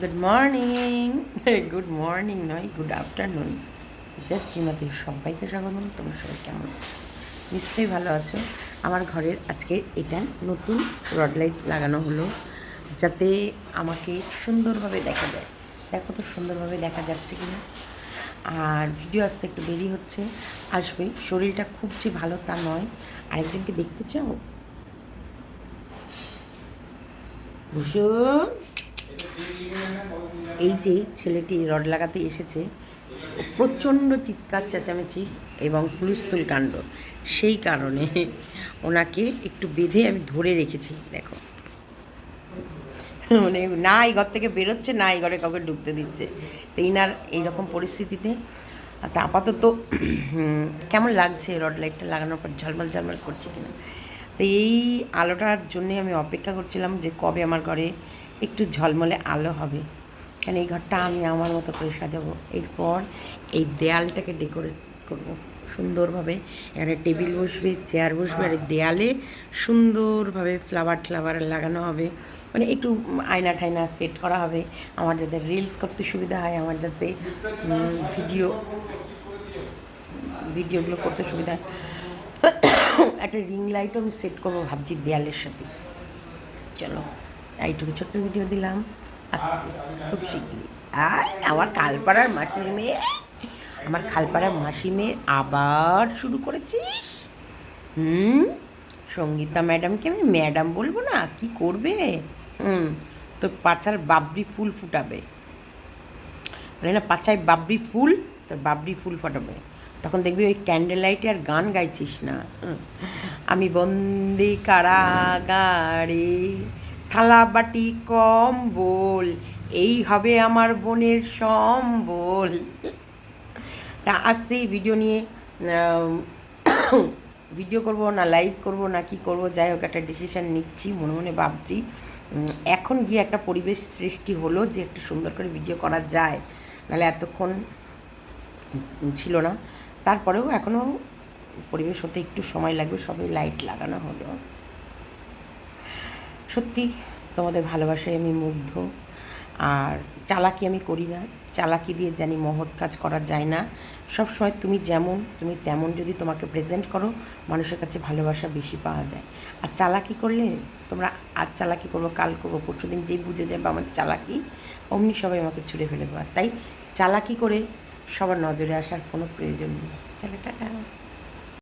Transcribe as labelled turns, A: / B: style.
A: Good morning good morning নয় good afternoon just Shrimati সবাইকে স্বাগতম। তোমরা সবাই কেমন নিশ্চয়ই ভালো আছো। আমার ঘরের আজকে এটা নতুন রড লাইট লাগানো হলো, যাতে আমাকে সুন্দরভাবে দেখা যায়। দেখো তো সুন্দরভাবে দেখা যাচ্ছে কিনা। আর ভিডিও আসতে একটু দেরি হচ্ছে। আসবে, শরীরটা খুব যে ভালো তা নয়। আরেকজনকে দেখতে চাও? ভূষণ এই যে ছেলেটি রড লাগাতে এসেছে, প্রচণ্ড চিৎকার, চেঁচামেচি এবং হুলস্থুল কাণ্ড। সেই কারণে ওনাকে একটু বেঁধে আমি ধরে রেখেছি, দেখো। মানে না, এই ঘর থেকে বেরোচ্ছে না, এই ঘরে কাউকে ঢুকতে দিচ্ছে। তো ইনার এইরকম পরিস্থিতিতে তা আপাতত কেমন লাগছে রড লাইটটা লাগানোর পর, ঝলমল ঝলমল করছে কিনা? তো এই আলোটার জন্যে আমি অপেক্ষা করছিলাম যে কবে আমার ঘরে একটু ঝলমলে আলো হবে। কারণ এই ঘরটা আমি আমার মতো করে সাজাবো? এরপর এই দেয়ালটাকে ডেকোরেট করব সুন্দরভাবে। এখানে টেবিল বসবে, চেয়ার বসবে, আর দেয়ালে সুন্দরভাবে ফ্লাওয়ার ফ্লাওয়ার লাগানো হবে। মানে একটু আয়না ঠায়না সেট করা হবে। আমার যাতে রিলস করতে সুবিধা হয়, আমার যাতে ভিডিও ভিডিওগুলো করতে সুবিধা হয়। একটা রিং লাইটও আমি সেট করব ভাবছি দেয়ালের সাথে। চলো। এইটুকু ছোট্ট ভিডিও দিলাম। আসছি খুব শিগগিরই। আর আমার খালপাড়ার মাসির মেয়ে, আমার খালপাড়ার মাসি মেয়ে আবার শুরু করেছিস? হুম? সঙ্গীতা ম্যাডামকে আমি ম্যাডাম বলব না, কি করবে? হুম, তোর পাচার বাবরি ফুল ফুটাবে। বলে না পাচায় বাবরি ফুল, তোর বাবরি ফুল ফোটাবে। তখন দেখবি ওই ক্যান্ডেল লাইটে আর গান গাইছিস না। আমি বন্দি কারাগারে থালা বাটি কম্বল, এই হবে আমার বোনের সম্বল। তা আসছি ভিডিও নিয়ে ভিডিও করব না লাইভ করব না, কি করব, যাই হোক, একটা ডিসিশান নিচ্ছি, মনে মনে ভাবছি। এখন গিয়ে একটা পরিবেশ সৃষ্টি হলো যে একটু সুন্দর করে ভিডিও করা যায়। নাহলে এতক্ষণ ছিল না। তারপরেও এখনও পরিবেশ হতে একটু সময় লাগবে, সবাই লাইট লাগানো হলো। সত্যি তোমাদের ভালোবাসায় আমি মুগ্ধ। আর চালাকি আমি করি না। চালাকি দিয়ে জানি মহৎ কাজ করা যায় না। সব সময় তুমি যেমন, তুমি তেমন যদি তোমাকে প্রেজেন্ট করো, মানুষের কাছে ভালোবাসা বেশি পাওয়া যায়। আর চালাকি করলে তোমরা আজ চালাকি করব, কাল করব, পরশু দিন যেই বুঝে যাবে আমার চালাকি, অমনি সবাই আমাকে ছুড়ে ফেলে দেওয়ার তাই চালাকি করে সবার নজরে আসার কোনো প্রয়োজন নেই। চলো, টাটা।